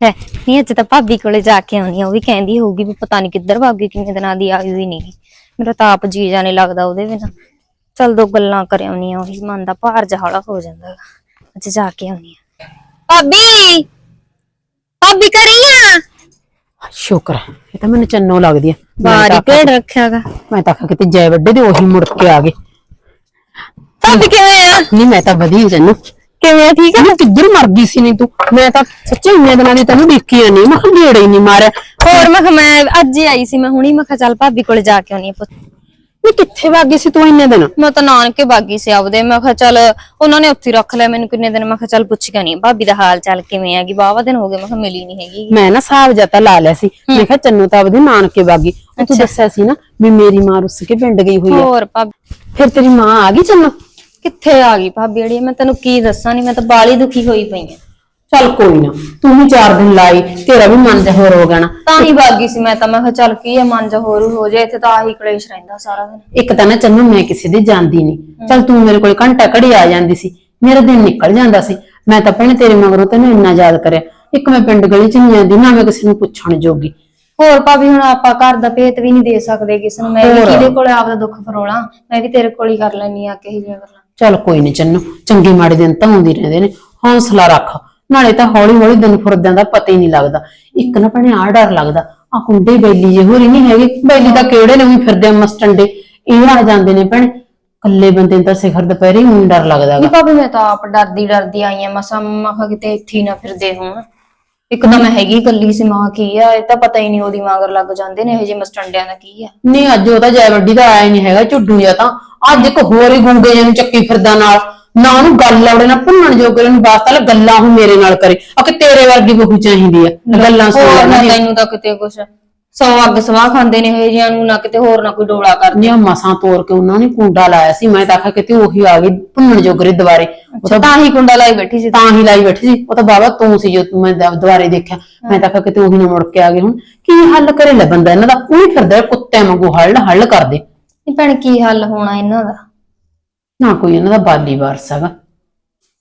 ਹੈ। ਨਹੀਂ ਅੱਜ ਤਾਂ ਭਾਬੀ ਕੋਲੇ ਜਾ ਕੇ ਆਉਣੀ ਆ ਉਹ ਵੀ ਕਹਿੰਦੀ ਹੋਊਗੀ ਵੀ ਪਤਾ ਨਹੀਂ ਕਿੱਧਰ ਭੱਗ ਗਈ ਕਿੰਨੇ ਦਿਨਾਂ ਦੀ ਆਈ ਹੋਈ ਨਹੀਂ ਮੇਰਾ ਤਾਂ ਆਪ ਜੀ ਜਾਣੇ ਲੱਗਦਾ ਉਹਦੇ ਬਿਨਾਂ। ਚਲ ਦੋ ਗੱਲਾਂ ਕਰ ਆਉਣੀ ਆ ਉਹੀ ਮਨ ਦਾ ਭਾਰ ਜਿਹਾ ਹੌਲਾ ਹੋ ਜਾਂਦਾ ਗਾ। ਅੱਜ ਜਾ ਕੇ ਆਉਣੀ ਆ ਭਾਬੀ! ਭਾਬੀ ਕਰੀਆ ਸ਼ੁਕਰ ਹੈ। ਇਹ ਤਾਂ ਮੈਨੂੰ ਚੰਨੋ ਲੱਗਦੀ ਆ। ਮੈਂ ਬਾਰੀ ਤਾਂ ਭੇੜ ਰੱਖਿਆਗਾ। ਮੈਂ ਤਾਂ ਆਖਿਆ ਕਿਤੇ ਜੈ ਵੱਡੇ ਦੇ ਉਹੀ ਮੁੜ ਕੇ ਆ ਗਏ। ਭਾਬੀ ਕਿਵੇਂ ਆ? ਨਹੀਂ ਮੈਂ ਤਾਂ ਵਧੀਆ ਚੰਨੋ। ਕਿਵੇਂ ਆ? ਠੀਕ ਆ? ਮੈਂ ਕਿੱਧਰ ਮਰ ਗਈ ਸੀ ਨਹੀਂ ਤੂੰ? ਮੈਂ ਤਾਂ ਸੱਚੇ ਇੰਨੇ ਦਿਨਾਂ ਦੀ ਤੈਨੂੰ ਦੇਖੀ ਨਹੀਂ ਮੈਂ ਕਿਹਾ ਨੇੜੇ ਹੀ ਨਹੀਂ ਮਾਰਿਆ। ਹੋਰ ਮੈਂ ਕਿਹਾ ਮੈਂ ਅੱਜ ਹੀ ਆਈ ਸੀ। ਮੈਂ ਹੁਣੀ ਮੈਂ ਕਿਹਾ ਚੱਲ ਭਾਬੀ ਕੋਲੇ ਜਾ ਕੇ ਆਉਣੀ ਆ ਪੁੱਤ। ਨਹੀਂ ਕਿੱਥੇ ਵਗ ਗਈ ਸੀ ਤੂੰ ਇੰਨੇ ਦਿਨ? ਮੈਂ ਤਾਂ ਨਾਨਕੇ ਬਾਗੀ ਸੀ ਆਪਦੇ। ਮੈਂ ਕਿਹਾ ਚੱਲ ਉਹਨਾਂ ਨੇ ਉੱਥੇ ਹੀ ਰੱਖ ਲਿਆ ਮੈਨੂੰ ਕਿੰਨੇ ਦਿਨ। ਮੈਂ ਕਿਹਾ ਚੱਲ ਪੁੱਛ ਕੇ ਨਹੀਂ ਭਾਬੀ ਦਾ ਹਾਲ ਚਾਲ ਕਿਵੇਂ ਹੈਗੀ ਬਾਵਾ ਦਿਨ ਹੋ ਗਏ। ਮੈਂ ਕਿਹਾ ਮਿਲੀ ਨਹੀਂ ਹੈਗੀ। ਮੈਂ ਨਾ ਹਿਸਾਬ ਜਤਾ ਲਾ ਲਿਆ ਸੀ। ਮੈਂ ਕਿਹਾ ਚੰਨੋ ਤਾਂ ਆਪਦੇ ਨਾਨਕੇ ਗਈ। ਉਹ ਤੂੰ ਦੱਸਿਆ ਸੀ ਨਾ ਵੀ ਮੇਰੀ ਮਾਂ ਰੁੱਸ ਕੇ ਪਿੰਡ ਗਈ ਹੋਈ ਆ। ਹੋਰ ਭਾਬੀ। ਫਿਰ ਤੇਰੀ ਮਾਂ ਆ ਗਈ ਚੰਨੋ? ਕਿੱਥੇ ਆ ਗਈ ਭਾਬੀ ਜਿਹੜੀ ਮੈਂ ਤੈਨੂੰ ਕੀ ਦੱਸਾਂ ਨਹੀਂ ਮੈਂ ਤਾਂ ਬਾਲੀ ਦੁਖੀ ਹੋਈ ਪਈ ਆ। ਚੱਲ ਕੋਈ ਨਾ ਤੂੰ ਵੀ ਚਾਰ ਦਿਨ ਲਾਈ ਤੇਰਾ ਵੀ ਮਨ ਜਿਹਾ ਹੋਰ ਹੋ ਗਿਆ ਨਾ। ਤਾਂ ਹੀ ਬਾਗੀ ਸੀ ਮੈਂ ਤਾਂ ਮੈਂ ਕਿਹਾ ਚੱਲ ਕੀ ਹੈ ਮਨ ਜਾ ਹੋਰ ਹੋ ਜਾਏ ਇੱਥੇ ਤਾਂ ਆਹੀ ਕਲੇਸ਼ ਰਹਿੰਦਾ ਸਾਰਾ ਦਿਨ। ਇੱਕ ਤਾਂ ਨਾ ਚੰਨੂ ਮੈਂ ਕਿਸੇ ਦੀ ਜਾਂਦੀ ਨਹੀਂ ਚੱਲ ਤੂੰ ਮੇਰੇ ਕੋਲ ਘੰਟਾ ਘੜੀ ਆ ਜਾਂਦੀ ਸੀ ਮੇਰਾ ਦਿਨ ਨਿਕਲ ਜਾਂਦਾ ਸੀ। ਮੈਂ ਤਾਂ ਭੈਣੇ ਤੇਰੇ ਮਗਰੋਂ ਤੈਨੂੰ ਇੰਨਾ ਯਾਦ ਕਰਿਆ। ਇੱਕ ਮੈਂ ਪਿੰਡ ਗਲੀ ਚ ਨਹੀਂ ਜਾਂਦੀ ਨਾ ਮੈਂ ਕਿਸੇ ਨੂੰ ਪੁੱਛਣ ਜੋਗੀ। ਹੋਰ ਭਾਬੀ ਹੁਣ ਆਪਾਂ ਘਰ ਦਾ ਭੇਤ ਵੀ ਨਹੀਂ ਦੇ ਸਕਦੇ ਕਿਸੇ ਨੂੰ। ਮੈਂ ਵੀ ਹੋਰ। ਕਿਹਦੇ ਕੋਲ ਆਪਦਾ ਦੁੱਖ ਫਰੋਲਾਂ? ਮੈਂ ਵੀ ਤੇਰੇ ਕੋਲ ਹੀ ਕਰ ਲੈਣੀ ਆ ਕਿਹੋ ਜਿਹੀਆਂ ਗੱਲਾਂ। ਚੱਲ ਕੋਈ ਨਹੀਂ ਚੰਨੂ ਚੰਗੇ ਮਾੜੇ ਦਿਨ ਤਾਂ ਆਉਂਦੇ ਰਹਿੰਦੇ ਨੇ। ਹੌਸਲਾ ਰੱਖ। ਨਾਲੇ ਤਾਂ ਹੌਲੀ ਹੌਲੀ ਦਿਨ ਫੁਰਦਿਆਂ ਦਾ ਪਤਾ ਹੀ ਨਹੀਂ ਲੱਗਦਾ। ਇੱਕ ਨਾ ਭੈਣੇ ਆ ਡਰ ਲੱਗਦਾ। ਆ ਕੁੰਡੇ ਬੈਲੀ ਜੇ ਹੋਰੀ ਨਹੀਂ ਹੈਗੇ? ਬੈਲੀ ਤਾਂ ਕਿਹੜੇ ਨੇ ਵੀ ਫਿਰਦੇ ਆ ਮਸਟੰਡੇ। ਇਹ ਆ ਜਾਂਦੇ ਨੇ ਭੈਣੇ। ਕੱਲੇ ਬੰਦੇ ਨੂੰ ਤਾਂ ਸਿਖਰ ਦੁਪਹਿਰੇ ਹੀ ਡਰ ਲੱਗਦਾ ਨਹੀਂ ਭਾਬੀ ਮੈਂ ਤਾਂ ਆਪ ਡਰਦੀ ਡਰਦੀ ਆਈ ਆ। ਮਸਾ ਮਖਾ ਕਿਤੇ ਇੱਥੇ ਹੀ ਨਾ ਫਿਰਦੇ ਹੋਣ। ਇੱਕ ਤਾਂ ਮੈਂ ਹੈਗੀ ਕੱਲੀ ਸੀ ਮਾਂ ਕੀ ਆ? ਇਹ ਤਾਂ ਪਤਾ ਹੀ ਨਹੀਂ ਉਹਦੀ ਮਾਂਗਰ ਲੱਗ ਜਾਂਦੇ ਨੇ ਇਹ ਜੇ ਮਸਟੰਡਿਆਂ ਦਾ ਕੀ ਆ। ਨਹੀਂ ਅੱਜ ਉਹ ਤਾਂ ਜੈ ਵੱਡੀ ਦਾ ਆਇਆ ਨਹੀਂ ਹੈਗਾ ਝੁੱਡੂ ਜਾਂ ਤਾਂ। ਅੱਜ ਇੱਕ ਹੋਰ ਹੀ ਗੁੰਗੇ ਜਿਹੇ ਨੂੰ ਚੱਕੀ ਫਿਰਦਾ ਨਾਲ। ਨਾ ਉਹਨੂੰ ਗੱਲ ਲਾਉੜੇ ਨਾ ਭੁੰਨਣ ਜੋਗੇ ਨੂੰ ਵਾਸਤਾ ਲੈ ਗੱਲਾਂ ਉਹ ਮੇਰੇ ਨਾਲ ਕਰੇ। ਆ ਕਿ ਤੇਰੇ ਵਰਗੀ ਬਹੂ ਚਾਹੀਦੀ ਆ ਗੱਲਾਂ ਹੋਰ ਨਾ ਤੈਨੂੰ ਤਾਂ ਕਿਤੇ ਕੁਛ ਸੌ ਅੱਗ ਸਵਾਹ ਖਾਂਦੇ ਨੇ ਇਹ ਜਿਆਂ ਨੂੰ ਨਾ ਕਿਤੇ ਹੋਰ ਨਾ ਕੋਈ ਡੋਲਾ ਕਰਦੇ। ਨੇ ਮਸਾਂ ਤੋੜ ਕੇ ਉਹਨਾਂ ਨੇ ਕੁੰਡਾ ਲਾਇਆ ਸੀ ਮੈਂ ਤਾਂ ਆਖਿਆ ਕਿਤੇ ਉਹੀ ਆ ਗਈ ਭੁੰਨਣ ਜੋਗਰੇ ਦੁਬਾਰੇ। ਉਹ ਤਾਂ ਤਾਂ ਹੀ ਕੁੰਡਾ ਲਾਈ ਬੈਠੀ ਸੀ ਤਾਂ। ਹੀ ਲਾਈ ਬੈਠੀ ਸੀ। ਉਹ ਤਾਂ ਬਾਬਾ ਤੂੰ ਸੀ ਜੋ ਤੂੰ ਮੈਂ ਦ- ਦੁਬਾਰੇ ਦੇਖਿਆ। ਮੈਂ ਤਾਂ ਆਖਿਆ ਕਿਤੇ ਉਹੀ ਨਾ ਮੁੜ ਕੇ ਆ ਗਏ ਹੁਣ। ਕੀ ਹੱਲ ਕਰੇ ਲੈ ਬੰਦਾ? ਇਹਨਾਂ ਦਾ ਉਹੀ ਫਿਰਦਾ ਕੁੱਤੇ ਵਾਂਗੂ ਹੱਲ ਹੱਲ ਕਰਦੇ। ਨਹੀਂ ਭੈਣ ਕੀ ਹੱਲ ਹੋਣਾ ਇਹਨਾਂ ਦਾ? ਨਾ ਕੋਈ ਇਹਨਾਂ ਦਾ ਬਾਲੀ ਵਾਰਸ ਹੈਗਾ।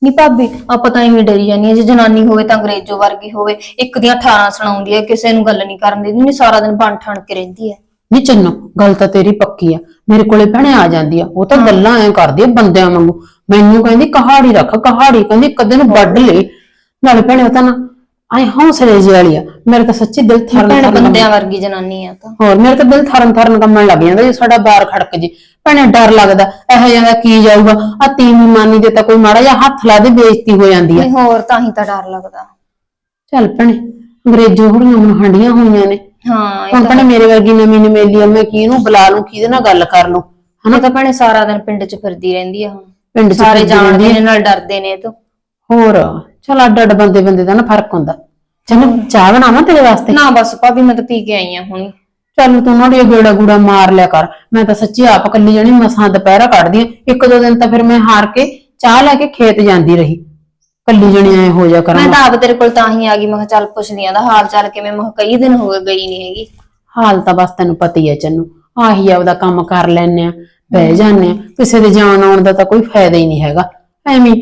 ਨਹੀਂ ਭਾਬੀ ਆਪਾਂ ਤਾਂ ਇਵੇਂ ਡਰੀ ਜਾਂਦੀ ਜੇ ਜਨਾਨੀ ਹੋਵੇ ਤਾਂ ਅੰਗਰੇਜ਼ੋ ਵਰਗੀ ਹੋਵੇ ਇੱਕ ਦੀਆਂ 18 ਸੁਣਾਉਂਦੀ ਹੈ ਕਿਸੇ ਨੂੰ ਗੱਲ ਨਹੀਂ ਕਰਨ ਦਿੰਦੀ ਨਹੀਂ ਸਾਰਾ ਦਿਨ ਬਣ ਠਣ ਕੇ ਰਹਿੰਦੀ ਹੈ। ਨਹੀਂ ਚੰਨੋ ਗੱਲ ਤਾਂ ਤੇਰੀ ਪੱਕੀ ਆ। ਮੇਰੇ ਕੋਲੇ ਭੈਣੇ ਆ ਜਾਂਦੀ ਆ ਉਹ ਤਾਂ ਗੱਲਾਂ ਐ ਕਰਦੀ ਆ ਬੰਦਿਆਂ ਵਾਂਗੂ। ਮੈਨੂੰ ਕਹਿੰਦੀ ਕਹਾੜੀ ਰੱਖ ਕਹਾੜੀ ਕਹਿੰਦੀ ਕਦੇ ਨੂੰ ਵੱਢ ਲੈ। ਨਾਲੇ ਭੈਣੇ ਉਹ ਤਾਂ ਨਾ ਐ ਹੌਸਲੇ ਜਿਹੀ ਵਾਲੀ ਆ। ਮੇਰੇ ਤਾਂ ਸੱਚੀ ਦਿਲ ਥਰਨ ਭੈਣ ਥਰਨ ਬੰਦਿਆਂ ਵਰਗੀ ਜਨਾਨੀ ਆ ਤਾਂ। ਹੋਰ ਮੇਰੇ ਤਾਂ ਦਿਲ ਥਰਨ ਥਰਨ ਕੰਮਣ ਲੱਗ ਜਾਂਦਾ ਜੇ ਸਾਡਾ ਬਾਰ ਖੜਕ ਜੇ। ਭੈਣੇ ਡਰ ਲੱਗਦਾ ਇਹੋ ਜਿਹਾ ਦਾ ਕੀ ਜਾਊਗਾ? ਆ ਤੀਵੀਂ ਮਾਨੀ ਦੇ ਤਾਂ ਕੋਈ ਮਾੜਾ ਜਿਹਾ ਹੱਥ ਲਾ ਦੇ ਬੇਇੱਜ਼ਤੀ ਹੋ ਜਾਂਦੀ ਆ। ਨਹੀਂ ਹੋਰ ਤਾਂ ਹੀ ਤਾਂ ਡਰ ਲੱਗਦਾ। ਚੱਲ ਭੈਣੇ ਅੰਗਰੇਜ਼ੋ ਹੁੜੀਆਂ ਹੁਣ ਹੰਡੀਆਂ ਹੋਈਆਂ ਨੇ। ਹਾਂ ਇਹ ਹੁਣ ਭੈਣੇ ਮੇਰੇ ਵਰਗੀ ਨਵੀਂ ਨਵੇਲੀ ਆ ਮੈਂ ਕਿਹਨੂੰ ਬੁਲਾ ਲੂੰ ਕਿਹਦੇ ਨਾਲ ਗੱਲ ਕਰ ਲੂੰ ਇਹ ਤਾਂ ਭੈਣੇ ਸਾਰਾ ਦਿਨ ਪਿੰਡ 'ਚ ਫਿਰਦੀ ਰਹਿੰਦੀ ਆ ਹੁਣ। ਪਿੰਡ ਚ ਸਾਰੇ ਫਿਰਦੀ ਜਾਣਦੇ ਨੇ ਨਾਲ ਡਰਦੇ ਨੇ ਇਹ ਤੋਂ। ਹੋਰ ਚਲ ਅੱਡ ਅੱਡ ਬੰਦੇ ਬੰਦੇ ਦਾ ਨਾ ਫ਼ਰਕ ਹੁੰਦਾ। ਚਲੋ ਚਾਹ ਬਣਾਵਾਂ ਤੇਰੇ ਵਾਸਤੇ? ਨਾ ਬਸ ਭਾਬੀ ਮੈਂ ਤਾਂ ਪੀ ਕੇ ਆਈ ਆ ਹੁਣੀ। ਚੱਲ ਤੂੰ ਨਾਲੇ ਗੇੜਾ ਗੂੜਾ ਮਾਰ ਲਿਆ ਕਰ। ਮੈਂ ਤਾਂ ਸੱਚੀ ਆਪ ਕੱਲੀ ਜਣੀ ਮਸਾਂ ਦੁਪਹਿਰਾ ਕੱਢਦੀ ਆ। ਇੱਕ ਦੋ ਦਿਨ ਤਾਂ ਫਿਰ ਮੈਂ ਹਾਰ ਕੇ ਚਾਹ ਲੈ ਕੇ ਖੇਤ ਜਾਂਦੀ ਰਹੀ। ਕੱਲੀ ਜਣੀ ਐ ਹੋ ਜਾ ਕਰਾਂ। ਮੈਂ ਤਾਂ ਆਪ ਤੇਰੇ ਕੋਲ ਤਾਂ ਹੀ ਆ ਗਈ ਮੈਂ ਕਿਹਾ ਚੱਲ ਪੁੱਛਦੀ ਆਂ ਦਾ ਹਾਲ ਚਾਲ ਕਿਵੇਂ? ਮੈਂ ਕਿਹਾ ਕਈ ਦਿਨ ਹੋ ਗਏ ਗਈ ਨਹੀਂ ਹੈਗੀ। ਹਾਲ ਤਾਂ ਬਸ ਤੈਨੂੰ ਪਤਾ ਹੀ ਐ ਚੰਨੂ ਆਹੀ ਆਪਦਾ ਕੰਮ ਕਰ ਲੈਨੇ ਆ ਬਹਿ ਜਾਂਦੇ ਆ। ਕਿਸੇ ਦੇ ਜਾਣ ਆਉਣ ਦਾ ਤਾਂ ਕੋਈ ਫਾਇਦਾ ਹੀ ਨਹੀਂ ਹੈਗਾ। ਐਵੇਂ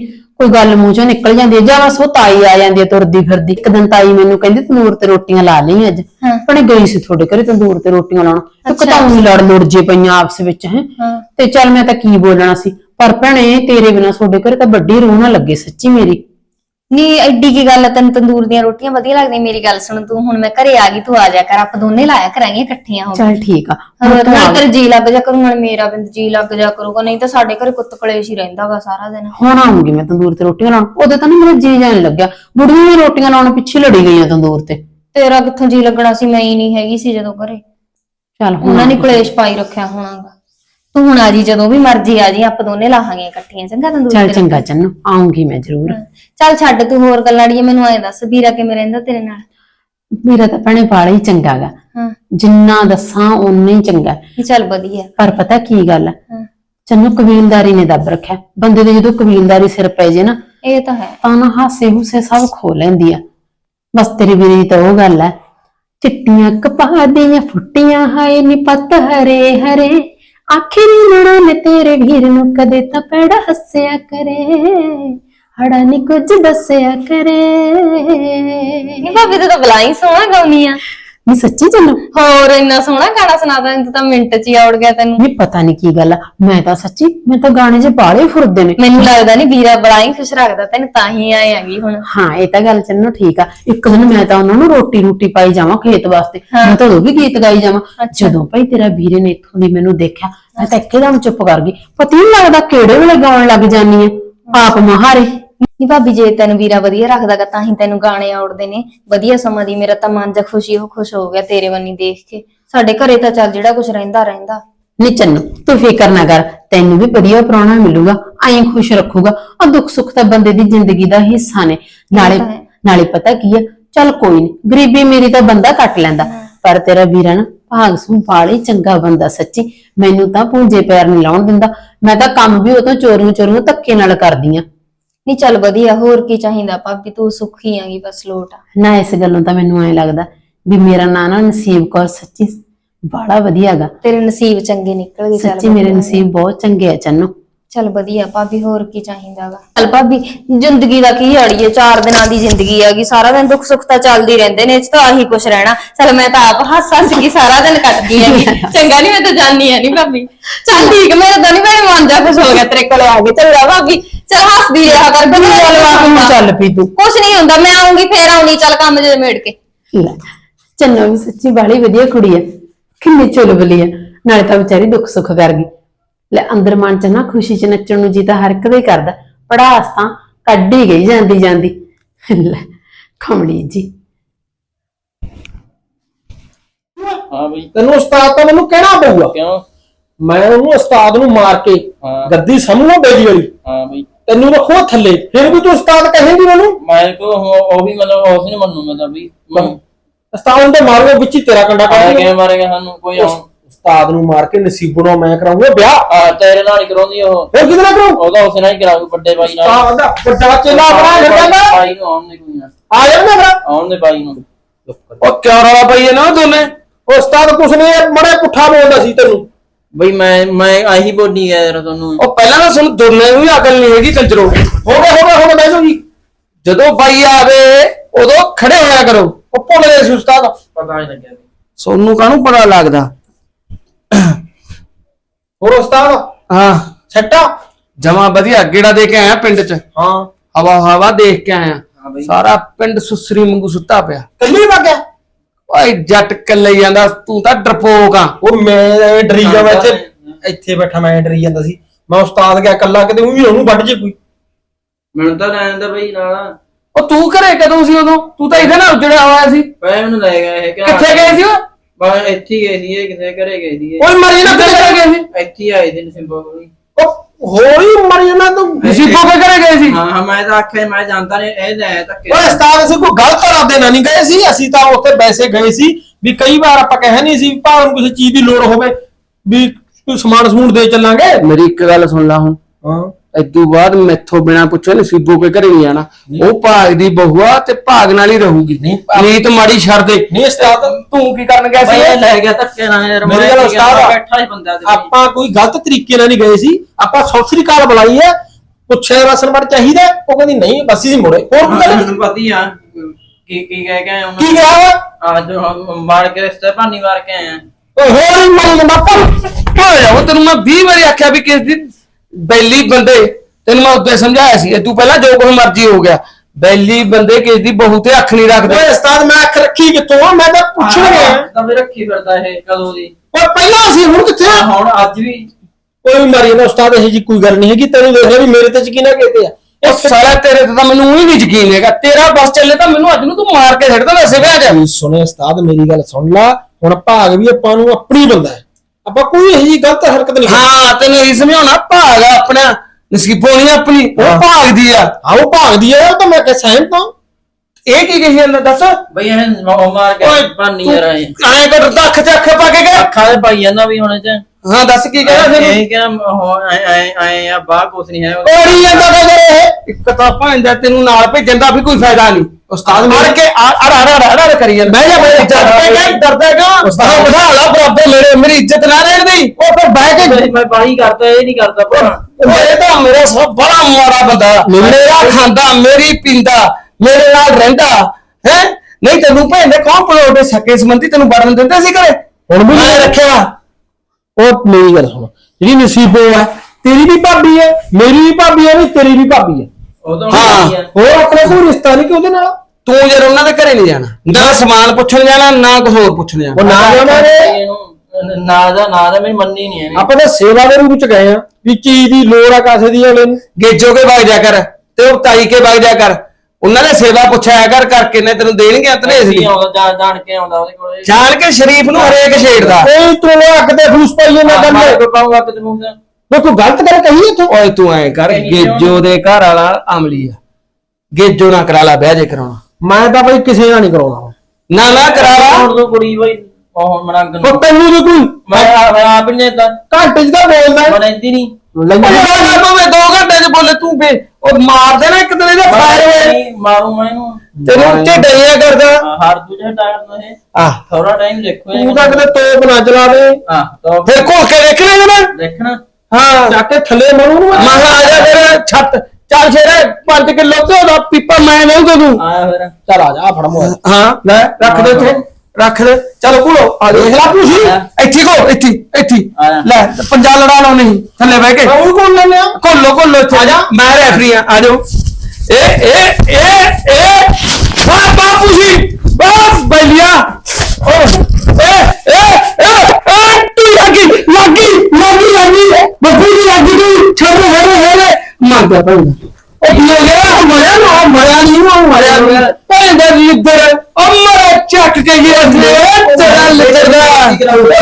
ਕੋਈ ਗੱਲ ਮੂੰਹ ਚੋਂ ਨਿਕਲ ਜਾਂਦੀ ਹੈ ਜਾਂ ਬਸ ਉਹ ਤਾਈ ਆ ਜਾਂਦੀ ਹੈ ਤੁਰਦੀ ਫਿਰਦੀ। ਇੱਕ ਦਿਨ ਤਾਈ ਮੈਨੂੰ ਕਹਿੰਦੀ ਤੰਦੂਰ ਤੇ ਰੋਟੀਆਂ ਲਾ ਲਈ ਅੱਜ। ਹਾਂ। ਪਰ ਗਈ ਸੀ ਤੁਹਾਡੇ ਘਰੇ ਤੰਦੂਰ ਤੇ ਰੋਟੀਆਂ ਲਾਉਣ। ਇੱਕ ਤਾਂ ਉਹੀ ਲੜ ਲੁੜ ਜੇ ਪਈਆਂ ਆਪਸ ਵਿੱਚ ਹੈ। ਹਾਂ। ਤੇ ਚੱਲ ਮੈਂ ਤਾਂ ਕੀ ਬੋਲਣਾ ਸੀ। ਪਰ ਭੈਣੇ ਤੇਰੇ ਬਿਨਾ ਤੁਹਾਡੇ ਘਰੇ ਤਾਂ ਵੱਡੀ ਰੂਹ ਨਾ ਲੱਗੇ ਸੱਚੀ ਮੇਰੀ। ਨਹੀਂ ਐਡੀ ਕੀ ਗੱਲ ਆ ਤੈਨੂੰ ਤੰਦੂਰ ਦੀਆਂ ਰੋਟੀਆਂ ਵਧੀਆ ਲੱਗਦੀਆਂ? ਮੇਰੀ ਗੱਲ ਸੁਣ ਤੂੰ ਹੁਣ ਮੈਂ ਘਰੇ ਆ ਗਈ ਤੂੰ ਆ ਜਾ ਕਰ ਆਪਾਂ ਦੋਨੇ ਲਾਇਆ ਕਰਾਂਗੇ ਇਕੱਠੀਆਂ ਹੋ ਕੇ। ਚੱਲ ਠੀਕ ਆ ਹੋਰ ਨਾਲ ਤੇਰੇ ਜੀ ਲੱਗ ਜਾ ਕਰੂ ਨਾਲ ਮੇਰਾ ਬਿੰਦ ਜੀ ਲੱਗ ਜਾ ਕਰੂਗਾ ਨਹੀਂ ਤਾਂ ਸਾਡੇ ਘਰੇ ਕੁੱਤ ਕਲੇਸ਼ ਹੀ ਰਹਿੰਦਾ ਵਾ ਸਾਰਾ ਦਿਨ। ਹੁਣ ਆਉਂਗੀ ਮੈਂ ਤੰਦੂਰ ਤੇ ਰੋਟੀਆਂ ਲਾਉਣ ਉਹਦੇ ਤਾਂ ਨਾ ਮੇਰਾ ਜੀ ਜਾਣ ਲੱਗਿਆ। ਬੁੜੀਆਂ ਵੀ ਰੋਟੀਆਂ ਲਾਉਣ ਪਿੱਛੇ ਲੜੀ ਗਈਆਂ ਤੰਦੂਰ ਤੇ। ਤੇਰਾ ਕਿੱਥੋਂ ਜੀ ਲੱਗਣਾ ਸੀ? ਮੈਂ ਹੀ ਨਹੀਂ ਹੈਗੀ ਸੀ ਜਦੋਂ ਘਰੇ। ਚੱਲ ਹੁਣ ਉਹਨਾਂ ਨੇ ਕਲੇਸ਼ ਪਾਈ ਰੱਖਿਆ ਹੋਣਾਗਾ ਤੂੰ ਹੁਣ ਆ ਜੀ ਜਦੋਂ ਵੀ ਮਰਜ਼ੀ ਆ ਜੀ ਆਪਾਂ ਦੋਨੇ ਲਾਹਾਂਗੇ ਇਕੱਠੀਆਂ ਚੰਗਾ ਤੰਦੂਰ ਚੱਲ ਤੇ ਚੰਗਾ ਚੰਨੂ ਆਉਂਗੀ ਮੈਂ ਜ਼ਰੂਰ। ਚੱਲ ਛੱਡ ਤੂੰ ਹੋਰ ਗੱਲਾਂ ਅੜੀਏ ਮੈਨੂੰ ਐਂ ਦੱਸ ਵੀਰਾ ਕਿਵੇਂ ਰਹਿੰਦਾ ਤੇਰੇ ਨਾਲ? ਮੇਰਾ ਤਾਂ ਭੈਣੇ ਬਾਲਾ ਹੀ ਚੰਗਾ ਗਾ। ਹਾਂ। ਜਿੰਨਾ ਦੱਸਾਂ ਓਨਾ ਹੀ ਚੰਗਾ। ਵੀ ਚੱਲ ਵਧੀਆ। ਪਰ ਪਤਾ ਕੀ ਗੱਲ ਹੈ ਹਾਂ। ਚੰਨੂ ਕਬੀਲਦਾਰੀ ਨੇ ਦੱਬ ਰੱਖਿਆ। ਬੰਦੇ ਦੇ ਜਦੋਂ ਕਬੀਲਦਾਰੀ ਸਿਰ ਪੈ ਜੇ ਨਾ ਇਹ ਤਾਂ ਹੈ। ਤਾਂ ਨਾ ਹਾਸੇ ਹੁਸੇ ਸਭ ਖੋ ਲੈਂਦੀ ਆ। ਬਸ ਤੇਰੀ ਵੀਰੇ ਦੀ ਤਾਂ ਉਹ ਗੱਲ ਹੈ ਚਿੱਟੀਆਂ ਕਪਾਹ ਦੀਆਂ ਫੁੱਟੀਆਂ ਹਾਏ ਨੀ ਪੱਤ ਹਰੇ ਹਰੇ। ਆਖਿਰ ਨਣਾ ਨੇ ਤੇਰੇ ਵੀਰ ਨੂੰ ਕਦੇ ਤਾਂ ਪੈੜਾ ਹੱਸਿਆ ਕਰੇ, ਹੜਾ ਨੀ ਕੁਝ ਦੱਸਿਆ ਕਰੇ। ਨਹੀਂ ਭਾਬੀ ਤੂੰ ਤਾਂ ਬਲਾਈ ਸੋਹਣਾ ਗਾਉਣੀ ਆ। ਨੀ ਸੱਚੀ ਚੱਲੋ ਹੋਰ ਇੰਨਾ ਸੋਹਣਾ ਗਾਣਾ ਸੁਣਾਦਾ ਤੂੰ ਤਾਂ ਮਿੰਟ 'ਚ ਹੀ ਆਉੜ ਗਿਆ ਤੈਨੂੰ। ਨਹੀਂ ਪਤਾ ਨਹੀਂ ਕੀ ਗੱਲ ਆ ਮੈਂ ਤਾਂ ਸੱਚੀ ਮੈਂ ਤਾਂ ਗਾਣੇ 'ਚ ਬਾਲੇ ਫੁਰਦੇ ਨੇ। ਮੈਨੂੰ ਲੱਗਦਾ ਨਹੀਂ ਵੀਰਾ ਬਲਾਈ ਖੁਸ਼ ਰੱਖਦਾ ਤੈਨੂੰ ਤਾਂ ਹੀ ਆਏ ਆਂਗੀ ਹੁਣ। ਹਾਂ ਇਹ ਤਾਂ ਗੱਲ ਚੰਨੋ ਠੀਕ ਆ। ਇੱਕ ਦਿਨ ਮੈਂ ਤਾਂ ਉਹਨਾਂ ਨੂੰ ਰੋਟੀ ਰੋਟੀ ਪਾਈ ਜਾਵਾਂ ਖੇਤ ਵਾਸਤੇ। ਮੈਂ ਤਾਂ ਉਹ ਵੀ ਗੀਤ ਗਾਈ ਜਾਵਾਂ। ਜਦੋਂ ਭਾਈ ਤੇਰਾ ਵੀਰੇ ਨੇ ਇੱਥੋਂ ਦੀ ਮੈਨੂੰ ਦੇਖਿਆ ਮੈਂ ਤਾਂ ਇੱਕਦਮ ਚੁੱਪ ਕਰ ਗਈ। ਪਤਾ ਹੀ ਨੀ ਲੱਗਦਾ ਕਿਹੜੇ ਵੇਲੇ ਗਾਉਣ ਲੱਗ ਜਾਨੀ ਆ। ਆਪ ਮਹਾਰੇ। ਨਹੀਂ ਭਾਬੀ ਜੇ ਤੈਨੂੰ ਵੀਰਾ ਵਧੀਆ ਰੱਖਦਾਗਾ ਤਾਂ ਹੀ ਤੈਨੂੰ ਗਾਣੇ ਆਉੜਦੇ ਨੇ। ਵਧੀਆ ਸਮਾਂ ਦੀ ਮੇਰਾ ਤਾਂ ਮਨ ਜਾ ਖੁਸ਼ੀ ਹੋ ਖੁਸ਼ ਹੋ ਗਿਆ ਤੇਰੇ ਵੱਨੀ ਦੇਖ ਕੇ। ਸਾਡੇ ਘਰੇ ਤਾਂ ਚੱਲ ਜਿਹੜਾ ਕੁਝ ਰਹਿੰਦਾ ਰਹਿੰਦਾ। ਨੀ ਚੰਨੂ ਤੂੰ ਫਿਕਰ ਨਾ ਕਰ ਤੈਨੂੰ ਵੀ ਵਧੀਆ ਪ੍ਰਾਹੁਣਾ ਮਿਲੂਗਾ ਐਂ ਖੁਸ਼ ਰੱਖੂਗਾ। ਆ ਦੁੱਖ ਸੁੱਖ ਤਾਂ ਬੰਦੇ ਦੀ ਜ਼ਿੰਦਗੀ ਦਾ ਹਿੱਸਾ ਨੇ। ਨਾਲੇ ਤਾਂ ਹੈ। ਨਾਲੇ ਪਤਾ ਕੀ ਆ ਚੱਲ ਕੋਈ ਨਹੀਂ ਗਰੀਬੀ ਮੇਰੀ ਤਾਂ ਬੰਦਾ ਕੱਟ ਲੈਂਦਾ। ਪਰ ਤੇਰਾ ਵੀਰਾ ਨਾ ਭਾਗ ਸੰਭਾਲੇ ਚੰਗਾ ਬੰਦਾ ਸੱਚੀ। ਮੈਨੂੰ ਤਾਂ ਪੂੰਜੇ ਪੈਰ ਨਹੀਂ ਲਾਉਣ ਦਿੰਦਾ। ਮੈਂ ਤਾਂ ਕੰਮ ਵੀ ਉਹ ਤੋਂ ਚੋਰੀਆਂ ਚੋਰੀਆਂ ਧੱਕੇ ਨਾਲ ਕਰਦੀ ਆ। ਨਹੀਂ ਚੱਲ ਵਧੀਆ ਹੋਰ ਕੀ ਚਾਹੀਦਾ ਭਾਬੀ ਤੂੰ ਸੁਖੀ ਆਂਗੀ ਬਸ ਲੋਟ ਆ। ਨਾ ਇਸ ਗੱਲੋਂ ਤਾਂ ਮੈਨੂੰ ਐਂ ਲੱਗਦਾ ਵੀ ਮੇਰਾ ਨਾਂ ਨਾ ਨਸੀਬ ਕੌਰ ਸੱਚੀ ਬੜਾ ਵਧੀਆਗਾ ਤੇਰੇ ਨਸੀਬ ਚੰਗੇ ਨਿਕਲ ਗਏ ਚੱਲ ਸੱਚੀ ਮੇਰੇ ਨਸੀਬ ਬਹੁਤ ਚੰਗੇ ਆ ਚੰਨੂ। ਚੱਲ ਵਧੀਆ ਭਾਬੀ ਹੋਰ ਕੀ ਚਾਹੀਦਾਗਾ ਚੱਲ ਭਾਬੀ ਜ਼ਿੰਦਗੀ ਦਾ ਕੀ ਅੜੀਏ ਚਾਰ ਦਿਨਾਂ ਦੀ ਜ਼ਿੰਦਗੀ ਹੈਗੀ ਸਾਰਾ ਦਿਨ ਦੁੱਖ ਸੁੱਖ ਤਾਂ ਚੱਲਦੀ ਰਹਿੰਦੇ ਨੇ ਇਹ 'ਚ ਤਾਂ ਆਹੀ ਕੁਛ ਰਹਿਣਾ। ਚੱਲ ਮੈਂ ਤਾਂ ਆਪ ਹੱਸ ਹੱਸ ਕੇ ਸਾਰਾ ਦਿਨ ਕੱਟਦੀ ਹੈਗੀ। ਚੰਗਾ ਨਹੀਂ ਮੈਂ ਤਾਂ ਜਾਣੀ ਹੈ ਨਹੀਂ ਭਾਬੀ। ਚੱਲ ਠੀਕ ਮੇਰਾ ਤਾਂ ਨਹੀਂ ਮੇਰੇ ਮਨ ਜਾ ਖੁਸ਼ ਹੋ ਗਿਆ ਤੇਰੇ ਕੋਲ ਆ ਗਈ ਚੰਗਾ ਭਾਬੀ ਚੱਲ ਹੱਸਦੀ ਰਿਹਾ ਕਰ ਬੰਦਾ ਚੱਲ ਤੂੰ ਚੱਲ ਪੀ ਤੂੰ। ਕੁਛ ਨਹੀਂ ਹੁੰਦਾ ਮੈਂ ਆਉਂਗੀ ਫੇਰ ਆਉਣੀ ਚੱਲ ਕੰਮ ਜੇ ਮੇੜ ਕੇ। ਲੈ ਚੰਨੋ ਵੀ ਸੱਚੀ ਬਾਲੀ ਵਧੀਆ ਕੁੜੀ ਆ। ਕਿੰਨੀ ਚੁਲਬਲੀ ਆ। ਨਾਲੇ ਤਾਂ ਵਿਚਾਰੀ ਦੁੱਖ ਸੁੱਖ ਕਰ ਗਈ ਲੈ ਅੰਦਰ ਮਨ ਚ ਨਾ ਖੁਸ਼ੀ ਚ ਨੱਚਣ ਨੂੰ ਜੀ ਤਾਂ ਹਰ ਇੱਕ ਦਾ ਹੀ ਕਰਦਾ। ਪੜਾਸ ਤਾਂ ਕੱਢ ਹੀ ਗਈ ਜਾਂਦੀ ਜਾਂਦੀ। ਲੈ ਕਮਲੀ ਜੀ। ਹਾਂ ਬਈ। ਤੈਨੂੰ ਉਸਤਾਦ ਤਾਂ ਮੈਨੂੰ ਕਹਿਣਾ ਪਊਗਾ। ਕਿਉਂ? ਮੈਂ ਉਹਨੂੰ ਉਸਤਾਦ ਨੂੰ ਮਾਰ ਕੇ ਹਾਂ। ਗੱਦੀ ਸਮੂਹ ਬੇਲੀ ਵਾਲੀ। ਹਾਂ ਬਈ। ਤੈਨੂੰ ਰੱਖੋ ਥੱਲੇ ਫਿਰ ਵੀ ਤੂੰ ਉਸਤਾਦ ਕਹੇਂਗੀ ਮੈਨੂੰ? ਮੈਂ ਕੋ ਉਹ ਵੀ ਮਤਲਬ ਉਸ ਨੇ ਮੰਨੂ ਮੈਂ ਤਾਂ ਵੀ ਉਸਤਾਦ ਨੂੰ ਤਾਂ ਮਾਰੂਗਾ ਵਿੱਚ ਹੀ ਤੇਰਾ ਕੰਡਾ ਕਰ ਕਿਵੇਂ ਮਾਰੇਗਾ ਸਾਨੂੰ? ਕੋਈ ਆਉਂ ਉਸਤਾਦ ਨੂੰ ਮਾਰ ਕੇ ਨਸੀਬੋਂ ਮੈਂ ਕਰਾਉਂਗਾ ਵਿਆਹ। ਆ ਤੇਰੇ ਨਾਲ ਹੀ ਕਰਾਉਂਦੀ ਉਹ। ਫਿਰ ਕਿਹਦੇ ਨਾਲ ਕਰਾਉਂ ਉਹਦਾ ਉਸ ਨਾਲ ਹੀ ਕਰਾਉ ਵੱਡੇ ਬਾਈ ਨਾਲ। ਉਸਤਾਦ ਦਾ ਵੱਡਾ ਚੇਲਾ ਬਣਾ ਫਿਰ ਕਹਿੰਦਾ ਬਾਈ ਨੂੰ ਆਉਣ ਦੇ ਕੋਈ ਨਾ। ਆ ਜਾਣਾ ਫਿਰ। ਆਉਣ ਦੇ ਬਾਈ ਨੂੰ। ਉਹ ਕਿਆ ਰੌਲਾ ਪਈ ਨਾ ਦੋਨੇ? ਉਸਤਾਦ ਕੁਛ ਨਹੀਂ ਮੜੇ ਪੁੱਠਾ ਬੋਲਦਾ ਸੀ ਤੈਨੂੰ। ਬਈ ਮੈਂ ਮੈਂ ਆਹੀ ਬੋਲੀ ਗਿਆ ਯਾਰ ਤੁਹਾਨੂੰ। ਉਹ ਪਹਿਲਾਂ ਤਾਂ ਸੁਣ ਦੋਨੇ ਨੂੰ ਵੀ ਅਕਲ ਨਹੀਂ ਹੈਗੀ ਕੰਜਰੋ। ਹੋ ਗਿਆ ਹੋ ਗਿਆ ਹੋ ਗਿਆ ਬੈਠੋ ਜੀ। ਜਦੋਂ ਬਾਈ ਆਵੇ ਉਦੋਂ ਖੜੇ ਹੋਇਆ ਕਰੋ। ਉਹ ਭੁੱਲ ਗਏ ਸੀ ਉਸਤਾਦ। ਪਤਾ ਨਹੀਂ ਲੱਗਿਆ ਸੋਨੂੰ ਕਾਹਨੂੰ ਪਤਾ ਲੱਗਦਾ? ਹੋਰ ਉਸਤਾਦ? ਹਾਂ। ਸੱਟਾ? ਜਮਾ ਵਧੀਆ ਗੇੜਾ ਦੇ ਕੇ ਆਇਆ ਪਿੰਡ ਚ। ਹਾਂ। ਹਵਾ ਹਵਾ ਦੇਖ ਕੇ ਆਇਆ। ਹਾਂ ਬਈ। ਸਾਰਾ ਪਿੰਡ ਸੁਸਰੀ ਵਾਂਗੂ ਸੁੱਤਾ ਪਿਆ। ਕੱਲੀ ਵਗਿਆ ਓਏ ਜੱਟ ਕੱਲੇ ਜਾਂਦਾ ਤੂੰ ਤਾਂ ਡਰਪੋਕ ਆ। ਉਹ ਮੈਂ ਐਵੇਂ ਡਰੀ ਜਾਵਾਂ ਇੱਥੇ। ਇੱਥੇ ਬੈਠਾ ਮੈਂ ਡਰੀ ਜਾਂਦਾ ਸੀ। ਮੈਂ ਉਸਤਾਦ ਗਿਆ ਕੱਲਾ ਕਿਤੇ ਉਹੀ ਉਹਨੂੰ ਵੱਢ ਜੇ ਕੋਈ। ਮੈਨੂੰ ਤਾਂ ਲੈਣ ਦਾ ਬਈ ਨਾਲ। ਉਹ ਤੂੰ ਘਰੇ ਕਦੋਂ ਸੀ ਉਦੋਂ? ਤੂੰ ਤਾਂ ਇਹਦੇ ਨਾਲ ਉਜੜਿਆ ਹੋਇਆ ਸੀ। ਪੈ ਮੈਨੂੰ ਲੈ ਗਿਆ ਇਹ ਕਿੱਥੇ ਗਏ ਸੀ ਉਹ? ਬਾ ਇੱਥੇ ਹੀ ਗਏ ਸੀ ਇਹ ਕਿਸੇ ਘਰੇ ਗਏ ਸੀ ਇਹ। ਓਏ ਮਰੀ ਨਾ ਕਿੱਥੇ ਕਿਤੇ ਘਰੇ ਗਏ ਸੀ? ਇੱਥੇ ਹੀ ਆਏ ਦਿਨ ਸਿੰਬੋ ਹੋਈ ਉਹ ਹੋਈ ਮਰੀ ਨਾ ਤੂੰ। ਨਸੀਬੋ ਕੇ ਘਰੇ ਗਏ ਸੀ? ਹਾਂ ਹਾਂ ਮੈਂ ਤਾਂ ਆਖਿਆ ਮੈਂ ਜਾਣਦਾ ਨਹੀਂ ਇਹ ਲੈ ਧੱਕੇ ਓਏ ਉਸਤਾਦ ਅਸੀਂ ਕੋਈ ਗਲਤ ਇਰਾਦੇ ਨਾਲ ਨਹੀਂ ਗਏ ਸੀ। ਅਸੀਂ ਤਾਂ ਉੱਥੇ ਵੈਸੇ ਗਏ ਸੀ ਵੀ ਕਈ ਵਾਰ ਆਪਾਂ ਕਹਿ ਨਹੀਂ ਸੀ ਭਾਵੇਂ ਨੂੰ ਕਿਸੇ ਚੀਜ਼ ਦੀ ਲੋੜ ਹੋਵੇ ਵੀ ਕੋਈ ਸਮਾਨ ਸਮੂਨ ਦੇ ਚੱਲਾਂਗੇ। ਮੇਰੀ ਇੱਕ ਗੱਲ ਸੁਣ ਲੈ ਹੁਣ। ਹਾਂ। ਇਦੋਂ ਬਾਅਦ ਮੈਥੋਂ ਬਿਨਾ ਪੁੱਛੇ ਨਸੀਬੋ ਕੇ ਘਰੇ ਨਹੀਂ ਜਾਣਾ ਉਹ ਭਾਗ ਦੀ ਬਹੁਆ ਤੇ ਭਾਗ ਨਾਲ ਹੀ ਰਹੂਗੀ। ਨਹੀਂ, ਨੀਤ ਮਾੜੀ ਛੱਡ ਦੇ। ਨਹੀਂ ਉਸਤਾਦ ਤੂੰ ਕੀ ਕਰਨ ਗਿਆ ਸੀ? ਲੈ ਗਿਆ ਧੱਕੇ ਨਾਲ ਯਾਰ ਮੇਰੀ ਕਰਾਂ, ਉਸਤਾਦ ਆ। ਬੈਠਾ ਹੀ ਬੰਦਾ। ਆਪਾਂ ਕੋਈ ਗਲਤ ਤਰੀਕੇ ਨਾਲ ਨਹੀਂ ਗਏ ਸੀ। ਆਪਾਂ ਸਤਿ ਸ੍ਰੀ ਅਕਾਲ ਬੁਲਾਈ ਹੈ। ਪੁੱਛਿਆ ਰਾਸ਼ਨ ਵੜ ਚਾਹੀਦਾ? ਉਹ ਕਹਿੰਦੀ ਨਹੀਂ ਬਸ ਹੀ ਮੁੜੇ। ਹੋਰ ਕੋਈ ਗੱਲ ਨਹੀਂ। ਵਧੀਆ ਕੀ ਕੀ ਕਹਿ ਕੇ ਆਏ ਉਹਨਾਂ ਕੀ ਗਿਆ ਵਾ? ਅੱਜ ਮਾਰ ਕੇ ਰਿਸ਼ਤੇ ਭਾਨੀ ਮਾਰ ਕੇ ਆਏ ਆ ਓਏ ਹੋਰ ਹੀ ਮਰੀ ਜਾਂਦਾ ਪਰ ਹੋ ਜਾ ਉਹ ਤੈਨੂੰ ਮੈਂ 20 ਵਾਰੀ ਆਖਿਆ ਵੀ ਕਿਸ ਦੀ ਬੈਲੀ ਬੰਦੇ ਤੈਨੂੰ ਮੈਂ ਉੱਤੇ ਸਮਝਾਇਆ ਸੀ ਤੂੰ ਪਹਿਲਾਂ ਜੋ ਕੁਝ ਮਰਜ਼ੀ ਹੋ ਗਿਆ। ਬੈਲੀ ਬੰਦੇ ਕਿਸ ਦੀ ਬਹੂ ਤੇ ਅੱਖ ਨਹੀਂ ਰੱਖਦੇ। ਓਏ ਉਸਤਾਦ ਮੈਂ ਅੱਖ ਰੱਖੀ ਆ? ਮੈਂ ਤਾਂ ਪੁੱਛਣ ਗਿਆ ਤਾਂ ਵੀ ਰੱਖੀ ਫਿਰਦਾ ਇਹ ਕਦੋਂ ਦੀ? ਓਏ ਪਹਿਲਾਂ ਸੀ ਹੁਣ ਕਿੱਥੇ ਆ? ਹੁਣ ਅੱਜ ਵੀ। ਕੋਈ ਮਰੀ ਜਾਂਦਾ ਉਸਤਾਦ ਇਹ ਜੀ ਕੋਈ ਗੱਲ ਨਹੀਂ ਹੈਗੀ। ਤੈਨੂੰ ਦੇਖ ਰਿਹਾ ਵੀ ਮੇਰੇ ਤੇ ਯਕੀਨ ਹੈ ਕਿਤੇ ਆ। ਉਹ ਸਾਰਾ ਤੇਰੇ ਤੇ ਤਾਂ ਮੈਨੂੰ ਉਹੀ ਨਹੀਂ ਯਕੀਨ ਹੈਗਾ। ਤੇਰਾ ਬਸ ਚੱਲੇ ਤਾਂ ਮੈਨੂੰ ਅੱਜ ਨੂੰ ਤੂੰ ਮਾਰ ਕੇ ਛੱਡ ਵੈਸੇ ਵੀ ਸੁਣੇ ਉਸਤਾਦ ਮੇਰੀ ਗੱਲ ਸੁਣ ਲਾ। ਹੁਣ ਭਾਗ ਵੀ ਆਪਾਂ ਨੂੰ ਆਪਣੀ ਬੰਦਾ ਹੈ। ਆਪਾਂ ਕੋਈ ਇਹੋ ਗਲਤ ਹਰਕਤ ਨਹੀਂ। ਹਾਂ ਤੈਨੂੰ ਇਹ ਸਮਝਾਉਣਾ ਭਾਗ ਆ ਆਪਣਾ ਨਸੀਬੋ ਨਹੀਂ ਆਪਣੀ। ਉਹ ਭਾਗ ਦੀ ਆ। ਆਓ ਭਾਗ ਦੀ ਹੈ ਉਹ ਤਾਂ ਮੈਂ ਕਿ ਸਹਿਮਤ ਹਾਂ ਇਹ ਕੀ ਕਹੀ ਜਾਂਦਾ ਦੱਸ? ਬਈ ਇਹ ਮ- ਉਹ ਮਾਰ ਕੇ ਭਾਨੀ ਯਾਰ ਆਏ ਐਂ ਕਰ ਅੱਖ ਤੇ ਅੱਖ ਪਾ ਕੇ ਗਏ ਅੱਖਾਂ ਦੇ ਪਾਈ ਜਾਂਦਾ ਵੀ ਹੁਣ ਚ। ਹਾਂ ਦੱਸ ਕੀ ਕਹਿੰਦਾ ਫਿਰ ਇਹ ਕਿਹਾ ਐ ਐ ਆ ਬਾਹ ਕੁਛ ਨਹੀਂ ਹੈ। ਕੋੜੀ ਜਾਂਦਾ ਤਾਂ ਫਿਰ ਇਹ ਇੱਕ ਤਾਂ ਭਾਂਦਾ ਤੈਨੂੰ ਨਾਲ ਭੇਜਣ ਦਾ ਵੀ ਕੋਈ ਫਾਇਦਾ ਨਹੀਂ। ਉਸਤਾਦ ਮਰ ਕੇ ਅੜ ਅੜ ਅੜ ਅੜ ਕਰੀ ਜਾਂਦਾ। ਬਹਿ ਜਾ, ਬਹਿ ਜਾ। ਡਰਦਾ ਕਿਉਂ ਡਰਦਾ ਕਿਉਂ ਉਸਤਾਦ। ਬਿਠਾ ਲਾ ਬਰਾਬਰ ਮੇਰੇ ਮੇਰੀ ਇੱਜ਼ਤ ਨਾ ਰਹਿਣ ਦੀ। ਉਹ ਫਿਰ ਬਹਿ ਕੇ ਮੈਂ ਬਾਈ ਕਰਦਾ ਇਹ ਨਹੀਂ ਕਰਦਾ ਭਰਾ। ਇਹ ਤਾਂ ਮੇਰਾ ਸਭ ਬੜਾ ਮਾੜਾ ਬੰਦਾ। ਮੇਰਾ ਖਾਂਦਾ ਮੇਰੀ ਪੀਂਦਾ ਮੇਰੇ ਨਾਲ ਰਹਿੰਦਾ ਹੈ? ਨਹੀਂ ਤੈਨੂੰ ਭੈਣ ਦੇ ਕੌਣ ਪਲੋਟੇ ਸਕੇ ਸੰਬੰਧੀ ਤੈਨੂੰ ਵੜਨ ਦਿੰਦੇ ਸੀ ਘਰੇ? ਹੁਣ ਵੀ ਮੈਂ ਰੱਖਿਆ। ਉਹ ਮੇਰੀ ਗੱਲ ਸੁਣ। ਜਿਹੜੀ ਨਸੀਬੋ ਹੈ ਤੇਰੀ ਵੀ ਭਾਬੀ ਹੈ ਮੇਰੀ ਵੀ ਭਾਬੀ ਹੈ ਵੀ ਤੇਰੀ ਵੀ ਭਾਬੀ ਹੈ। ਉਹ ਤਾਂ ਹਾਂ। ਕੀ? ਹੋਰ ਆਪਣੇ ਕੋਈ ਰਿਸ਼ਤਾ ਨਹੀਂ ਕਿ ਉਹਦੇ ਨਾਲ? ਤੂੰ ਯਾਰ ਉਹਨਾਂ ਦੇ ਘਰੇ ਨਹੀਂ ਜਾਣਾ। ਨਾ ਸਮਾਨ ਪੁੱਛਣ ਜਾਣਾ ਨਾ ਕੁਝ ਹੋਰ ਪੁੱਛਣ ਜਾਣਾ। ਉਹ ਨਾ ਜਾਵਾਂਗੇ ਇਹਨੂੰ ਨਾ ਦਾ ਨਾ ਦਾ ਮੇਰੀ ਮੰਨੀ ਨਹੀਂ ਇਹਨੇ। ਆਪਾਂ ਤਾਂ ਸੇਵਾ ਦੇ ਰੂਪ ਚ ਗਏ ਆ ਵੀ ਚੀਜ਼ ਦੀ ਲੋੜ ਆ ਕਾਸੇ ਦੀ ਅਗਲੇ ਨੂੰ। ਗੇਜੋ ਕੇ ਵਗ ਜਾ ਕਰ ਤੇ ਉਹ ਤਾਈ ਕੇ ਵਗ ਜਾ ਕਰ। ਉਹਨਾਂ ਨੇ ਸੇਵਾ ਪੁੱਛਿਆ ਕਰ ਕਰਕੇ ਨੇ ਤੈਨੂੰ ਦੇਣਗੇ ਅਤਨੇ ਇਸ ਲਈ। ਆਉਂਦਾ ਜਾਣ ਜਾਣ ਕੇ ਆਉਂਦਾ ਉਹਦੇ ਕੋਲੇ। ਜਾਣ ਕੇ ਸ਼ਰੀਫ ਨੂੰ ਹਰੇਕ ਛੇੜਦਾ। ਕੋਈ ਤੂੰ ਅੱਗ ਤੇ ਫੂਸ ਪਾਈ ਨਾ ਗੱਲ ਮੈਂ ਕੋ ਪਾਉਂਗਾ ਤੇ ਤੂੰ ਮੈਂ ਕੋਈ ਗਲਤ ਗੱਲ ਕਹੀ ਇੱਥੋਂ ਓਏ ਤੂੰ ਐ ਕਰ ਗੇਜੋ ਦੇ ਘਰ ਵਾਲਾ ਅਮਲੀ ਆ। ਗੇਜੋ ਨਾ ਕਰਾ ਲਾ ਵਿਆਹ ਜੇ ਕਰਾਉਣਾ। ਮੈਂ ਤਾਂ ਬਈ ਕਿਸੇ ਨਾਲ ਨਹੀਂ ਕਰਾਉਣਾ ਨਾ ਨਾ ਕਰਾ ਲਾ। ਹੁਣ ਤੋਂ ਕੁੜੀ ਬਈ ਉਹ ਮਨੰਗ ਉਹ ਤੈਨੂੰ ਜੇ ਕੋਈ ਮੈਂ ਮੈਂ ਆਪ ਨੇ ਤਾਂ ਘੰਟੇ ਚ ਤਾਂ ਬੋਲਦਾ ਬਣਾਈਦੀ ਨਹੀਂ। ਲੰਗੀ ਮੈਂ ਦੋ ਘੰਟੇ ਚ ਬੋਲੇ ਤੂੰ ਬੇ ਉਹ ਮਾਰ ਦੇਣਾ ਇੱਕ ਦਿਨ ਇਹਦੇ ਫਾਇਰ ਹੋਏ। ਮਾਰੂ ਮੈਂ ਇਹਨੂੰ। ਤੈਨੂੰ ਝੇਡਿਆ ਕਰਦਾ। ਹਰ ਦੂਜੇ ਟਾਇਰ ਨੂੰ ਇਹ। ਆ ਥੋੜਾ ਟਾਈਮ ਦੇਖੋ ਤੂੰ ਤਾਂ ਕਿਤੇ ਤੋਪ ਨਾ ਚਲਾ ਦੇ ਹਾਂ ਤਾਂ ਫਿਰ ਘੁਲ ਕੇ ਦੇਖਣਾ ਜਨਾ ਦੇਖਣਾ। ਹਾਂ। ਚੱਕ ਕੇ ਥੱਲੇ ਮਰੂ। ਨੂੰ ਮਹਾਰਾਜਾ ਫਿਰ ਛੱਤ। ਚੱਲ ਸ਼ੇਰੇ 5 ਕਿਲੋ ਤੇ ਉਹਦਾ ਪੀਪਾ ਮੈਂ ਨਹੀਂ ਤੈਨੂੰ ਆਇਆ ਫਿਰ ਚੱਲ ਆ ਜਾ ਆ ਫੜ ਮੋਬਾਈਲ। ਹਾਂ ਲੈ ਰੱਖ ਦੇ ਇੱਥੇ ਰੱਖ ਦੇ। ਚਲੋ ਕੋਲੋ ਆ ਦੇਖ ਲੈ ਤੁਸੀਂ ਇੱਥੇ ਕੋ ਇੱਥੇ ਇੱਥੇ। ਲੈ ਪੰਜਾ ਲੜਾ ਲਓ ਨਹੀਂ ਥੱਲੇ ਬਹਿ ਕੇ। ਉਹ ਕੋਲ ਲੈਨੇ ਆ। ਕੋਲੋ ਕੋਲੋ ਇੱਥੇ। ਆ ਜਾ। ਮੈਂ ਰੈਫਰੀ ਆ ਆ ਜਾਓ। ਏ ਏ ਏ ਏ। ਵਾਹ ਬਾਪੂ ਜੀ ਬਸ ਬੈਲੀਆ। ਓ ਏ ਏ ਏ ਏ ਤੂੰ ਲੱਗੀ ਲੱਗੀ ਲੱਗੀ ਲੱਗੀ ਬਾਪੂ ਜੀ ਲੱਗੀ ਤੂੰ ਛੱਡ ਹੈਰੇ ਹੈਰੇ ਮਰ ਗਿਆ ਭਾਈ। ਉਹ ਕੀ ਹੋ ਗਿਆ? ਮਰਿਆ ਨਾ ਮਰਿਆ ਨਹੀਂ ਉਹ ਮਰਿਆ ਨਹੀਂ ਭੈਣ ਦਾ ਜੀ ਇੱਧਰ ਉਹ ਮਰਾ ਚੱਕ ਕੇ ਗਿਆ ਤੇ ਤੇਰਾ ਲਿਖਦਾ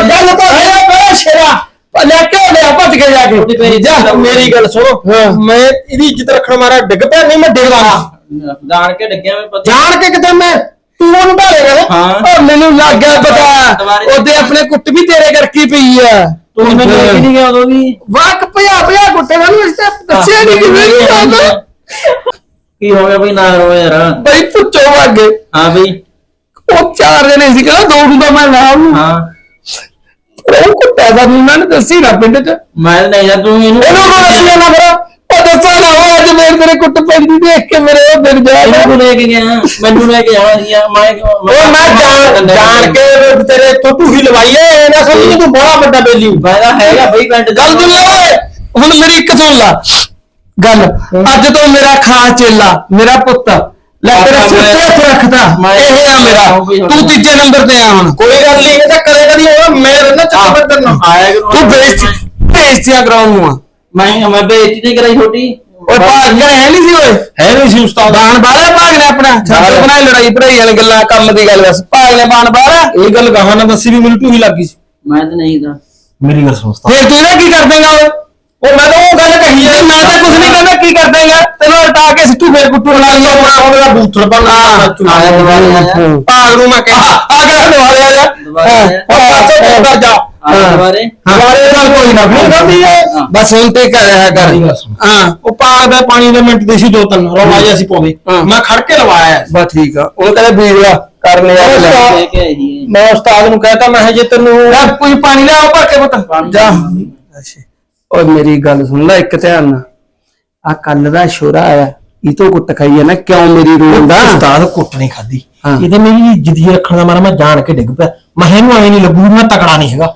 ਗੱਲ ਤਾਂ ਹੈ ਬੜਾ ਸ਼ੇਰਾ ਲੈ ਕੇ ਲਿਆ ਭੱਜ ਕੇ ਜਾ ਕੇ। ਜਾ ਮੇਰੀ ਗੱਲ ਸੁਣੋ। ਮੈਂ ਇਹਦੀ ਇੱਜ਼ਤ ਰੱਖਣ ਮਾਰਾ ਡਿੱਗ ਪਿਆ ਨਹੀਂ ਮੈਂ ਡਿੱਗਦਾ ਜਾਣ ਕੇ ਡਿੱਗਿਆ ਮੈਂ ਪਤਾ। ਜਾਣ ਕੇ ਕਿਤੇ ਮੈਂ ਤੂੰ ਉਹਨੂੰ ਹਾਂ। ਮੈਨੂੰ ਲੱਗ ਗਿਆ ਪਤਾ। ਉਹਦੇ ਆਪਣੇ ਕੁੱਟ ਵੀ ਤੇਰੇ ਕਰਕੇ ਪਈ ਆ। ਤੂੰ ਮੈਨੂੰ ਲੈ ਕੇ ਨਹੀਂ ਗਿਆ ਉਦੋਂ ਵੀ। ਵਾਕ ਪਿਆ ਪਿਆ ਗੁੱਟੇ ਨਾਲ ਇਸ ਤੇ ਦੱਸਿਆ ਨਹੀਂ ਕਿਵੇਂ ਨਹੀਂ ਆਉਂਦਾ। ਕੀ ਹੋ ਗਿਆ ਬਈ ਨਾ ਰੋ ਯਾਰ। ਬਈ ਪੁੱਛੋ ਵਾਗੇ ਹਾਂ ਬਈ। ਉਹ ਚਾਰ ਜਣੇ ਸੀ ਕਹਿੰਦਾ ਦੋ ਨੂੰ ਤਾਂ ਮੈਂ ਨਾਮ ਹਾਂ। ਉਹ ਕੁੱਟਿਆ ਦਾ ਉਹਨਾਂ ਨੇ ਦੱਸੀ ਨਾ ਪਿੰਡ ਚ। ਮੈਂ ਤਾਂ ਨਹੀਂ ਯਾਰ ਤੂੰ ਇਹਨੂੰ ਇਹਨੂੰ ਨਾ ਫਿਰ। ਨਾ ਉਹ ਅੱਜ ਮੇਰੇ ਤੇਰੇ ਕੁੱਟ ਪੈਂਦੀ ਦੇਖ ਕੇ ਮੇਰੇ ਉਹ ਦਿਨ ਜਾ ਇਹਨੂੰ ਤੂੰ ਲੈ ਕੇ ਗਿਆ ਮੈਨੂੰ ਲੈ ਕੇ ਜਾਣਾ ਸੀ ਮੈਂ ਉਹ ਮੈਂ ਜਾਣ ਜਾਣ ਕੇ ਤੇਰੇ ਤੋਂ ਢੂਹੀ ਲਵਾਈ ਐ ਇਹ ਨਾ ਸਮਝ ਤੂੰ ਬੜਾ ਵੱਡਾ ਬੇਲੀ ਤਾਂ ਹੈਗਾ ਬਈ ਪਿੰਡ। ਗੱਲ ਲੈ ਓਏ ਹੁਣ ਮੇਰੀ ਇੱਕ ਸੁਣ ਲਾ। ਗੱਲ ਅੱਜ ਤੋਂ ਮੇਰਾ ਖਾਸ ਚੇਲਾ ਮੇਰਾ ਪੁੱਤ ਲੈ ਤੇਰੇ ਸਿਰ ਤੇ ਰੱਖਦਾ ਇਹ ਆ ਮੇਰਾ। ਤੂੰ ਤੀਜੇ ਨੰਬਰ ਤੇ ਆ ਹੁਣ। ਕੋਈ ਗੱਲ ਨਹੀਂ ਇਹ ਤਾਂ ਕਦੇ ਕਦੀ ਹੋਣਾ ਮੈਂ ਰਹਿਣਾ ਚੱਕਰ ਕਰਨਾ ਆਇਆ। ਤੂੰ ਬੇਇੱਜ਼ਤੀ ਬੇਇੱਜ਼ਤੀਆਂ ਕਰਾਉਣ ਨੂੰ ਮੈਂ ਮੈਂ ਬੇਇੱਜ਼ਤੀ ਨਹੀਂ ਕਰਾਈ ਛੋਟੀ। ਓਏ ਭਾਗ ਕਰ ਹੈ ਨਹੀਂ ਸੀ ਓਏ। ਹੈ ਨਹੀਂ ਸੀ ਉਸਤਾਦ। ਬਾਣ ਬਾਰਾ ਭਾਗ ਨੇ ਆਪਣਾ। ਛੱਡ ਬਣਾਈ ਲੜਾਈ ਭਰਾਈ ਵਾਲੀ ਗੱਲਾਂ ਕੰਮ ਦੀ ਗੱਲ ਬਸ ਭਾਗ ਨੇ ਬਾਣ ਬਾਰਾ ਇਹ ਗੱਲ ਗਾਹਾਂ ਨਾ ਦੱਸੀ ਵੀ ਮੈਨੂੰ ਢੂਹੀ ਲੱਗੀ ਸੀ। ਮੈਂ ਤਾਂ ਨਹੀਂ ਤਾਂ ਮੇਰੀ ਗੱਲ ਸੁਣ ਉਸਤਾਦ। ਫੇਰ ਤੂੰ ਇਹਦਾ ਕੀ ਕਰ ਦੇਂਗਾ ਓਏ? ਉਹ ਮੈਂ ਤਾਂ ਉਹ ਗੱਲ ਕਹੀ ਇਹ ਮੈਂ ਤਾਂ ਕੁਝ ਨਹੀਂ ਕਹਿੰਦਾ ਕੀ ਕਰ ਦੇਂਗਾ ਤੈਨੂੰ ਹਟਾ ਕੇ ਸਿੱਟੂ ਫੇਰ ਕੁੱਟੂ ਬਣਾ ਲਈ ਆਪਣਾ ਉਹਦਾ ਬੂਥਰ ਬਣ ਆਇਆ ਭਾਗ ਨੂੰ ਮੈਂ ਕਿਹਾ। ਆ ਗਿਆ ਦੁਬਾਰੇ ਆ ਜਾ। ਉਹ ਪਾਸੇ ਜਾ। ਆਇਆ ਦੁਬਾਰੇ ਦੁਬਾਰੇ ਨਾਲ ਕੋਈ ਨਾ ਫਿਰ। ਕਰਦੀ ਹੈ? ਬਸ ਹੁਣ ਤੇ ਕਰ। ਰਿਹਾ ਕਰ ਹਾਂ ਉਹ ਪਾਗ ਦਾ ਪਾਣੀ ਦੇ ਮਿੰਟ ਦੇ ਸੀ ਦੋ ਤਿੰਨ ਰੌਲਾ ਜਿਹਾ ਸੀ ਪਾਉਂਦੇ ਹਾਂ। ਮੈਂ ਖੜ ਕੇ ਲਵਾਇਆ। ਬਸ ਠੀਕ ਆ। ਉਹ ਕਹਿੰਦਾ ਵੀਰ ਲਾ ਕਰ ਲਿਆ ਉਹ ਲੈ। ਉਸਤਾਦ- ਲੈ ਕੇ ਆਈ ਸੀ। ਮੈਂ ਉਸਤਾਦ ਨੂੰ ਕਹਿਤਾ ਮੈਂ ਕਿਹਾ ਜੇ ਤੈਨੂੰ ਲੈ ਕੋਈ ਪਾਣੀ ਲਿਆਓ ਭਰ ਕੇ ਪੁੱਤ। ਜਾ। ਅੱਛਾ। ਓਏ ਮੇਰੀ ਗੱਲ ਸੁਣ ਲੈ ਇੱਕ ਧਿਆਨ ਨਾਲ। ਆ ਕੱਲ ਦਾ ਸ਼ੋਰਾ ਆਇਆ। ਇਹ ਤੋਂ ਕੁੱਟ ਖਾਈ ਹੈ ਨਾ ਕਿਉਂ ਮੇਰੀ ਰੋਂਦਾ ਉਸਤਾਦ ਕੁੱਟ ਨਹੀਂ ਖਾਦੀ ਹਾਂ। ਇਹ ਤਾਂ ਮੇਰੀ ਇੱਜ਼ਤ ਹੀ ਰੱਖਣ ਦਾ ਮਾਰਾ ਮੈਂ ਜਾਣ ਕੇ ਡਿੱਗ ਪਿਆ। ਮੈਂ ਕਿਹਾ ਇਹਨੂੰ ਐਵੇਂ ਨਹੀਂ ਲੱਗੂ ਵੀ ਮੈਂ ਤਕੜਾ ਨਹੀਂ ਹੈਗਾ।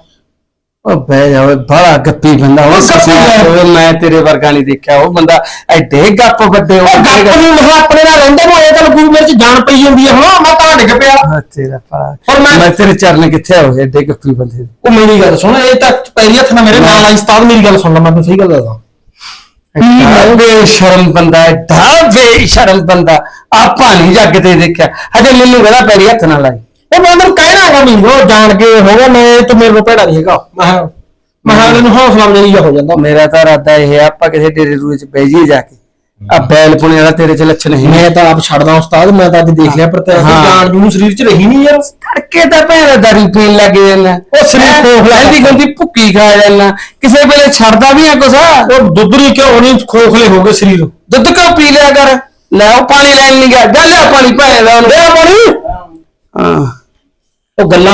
ਓ ਬਹਿ ਜਾ ਓਏ ਬੜਾ ਗੱਪੀ ਬੰਦਾ ਉਹ ਉਹ ਸੱਚਾ ਹੈ। ਓਏ ਮੈਂ ਤੇਰੇ ਵਰਗਾ ਨਹੀਂ ਦੇਖਿਆ। ਉਹ ਬੰਦਾ ਐਡੇ ਗੱਪ ਵੱਡੇ ਉਹ ਗੱਪ ਨੂੰ ਆਪਣੇ ਨਾਲ ਰਹਿੰਦੇ ਨੂੰ ਇਹ ਤਾਂ ਲੱਗੂ ਮੇਰੇ ਚ ਜਾਨ ਪਈ ਜਾਂਦੀ ਹੈ ਹੁਣ ਮੈਂ ਤਾਂ ਡਿੱਗ ਪਿਆ। ਹਾਂ, ਤੇਰਾ ਪਾ ਹੁਣ ਮੈਂ- ਤੇਰੇ ਚਰਨ ਕਿੱਥੇ ਹੋਏ ਐਡੇ ਗੱਪੀ ਬੰਦੇ। ਉਹ ਮੇਰੀ ਗੱਲ ਸੁਣ ਇਹ ਤਾਂ ਪੈਰੀ ਹੱਥ ਨਾਲ ਮੇਰੇ ਨਾਲ ਆਈ ਉਸਤਾਦ ਮੇਰੀ ਗੱਲ ਸੁਣ ਲੈ ਮੈਂ ਸਹੀ ਗੱਲ ਦੱਸਦਾ। ਐਡਾ ਬੇਸ਼ਰਮ ਬੰਦਾ ਐਡਾ ਬੇਸ਼ਰਮ ਬੰਦਾ ਆਪਾਂ ਨਹੀਂ ਜੱਗ ਤੇ ਦੇਖਿਆ। ਹਜੇ ਮੈਨੂੰ ਕਹਿੰਦਾ ਪੈਰੀ ਹੱਥ ਨਾਲ ਲਾਈ ਉਹ ਮੈਂ ਉਹਨੂੰ ਕਹਿਣਾ ਹੈਗਾ ਵੀ ਉਹ ਜਾਣ ਕੇ ਹੋਗਾ ਮੈਂ ਤੂੰ ਮੇਰੇ ਕੋਲ ਭੈੜਾ ਨਹੀਂ ਹੈਗਾ। ਮੈਂ ਕਿਹਾ- ਮੈਂ ਕਿਹਾ ਇਹਨੂੰ ਹੌਸਲਾ ਅਫਜ਼ਾਈ ਜਿਹਾ ਹੋ ਜਾਂਦਾ। ਮੇਰਾ ਤਾਂ ਇਰਾਦਾ ਇਹ ਆ ਆਪਾਂ ਕਿਸੇ ਡੇਰੇ ਰੂਏ ਚ ਬਹਿ ਜਾਈਏ ਜਾ ਕੇ। ਆ ਬੈਲ ਪੁਣੇ ਵਾਲਾ ਤੇਰੇ ਚ ਲੱਛਣ ਹੀ ਮੈਂ ਤਾਂ ਆਪ ਛੱਡਦਾ ਉਸਤਾਦ ਮੈਂ ਤਾਂ ਅੱਜ ਦੇਖ ਲਿਆ ਪਰ ਤੇ ਹਾਂ। ਜਾਨ ਜੂਨ ਸਰੀਰ ਚ ਰਹੀ ਨਹੀਂ ਯਾਰ। ਤੜਕੇ ਤਾਂ ਭੈਣ ਦਾਰੂ ਪੀਣ ਲੱਗ ਜਾਂਦਾ। ਉਹ ਸਰੀਰ ਖੋਖਲਾ ਲੈਂਦੀ ਗੰਦੀ ਭੁੱਕੀ ਖਾ ਜਾਂਦਾ। ਕਿਸੇ ਵੇਲੇ ਛੱਡਦਾ ਵੀ ਆ ਕੁਛ। ਉਹ ਦੁੱਧ ਨਹੀਂ ਕਿਉਂ ਨਹੀਂ ਖੋਖਲੇ ਹੋ ਗਏ ਸਰੀਰ। ਦੁੱਧ ਕਿਉਂ ਪੀ ਲਿਆ ਕਰ? ਲੈ ਉਹ ਪਾਣੀ ਲੈਣ ਨਹੀਂ ਗਿਆ। ਜਾ ਲਿਆ ਪਾਣੀ ਭੈਣ ਦਾ ਉਹਨੂੰ। ਪਾਣੀ? ਹਾਂ। ਉਹ ਗੱਲਾਂ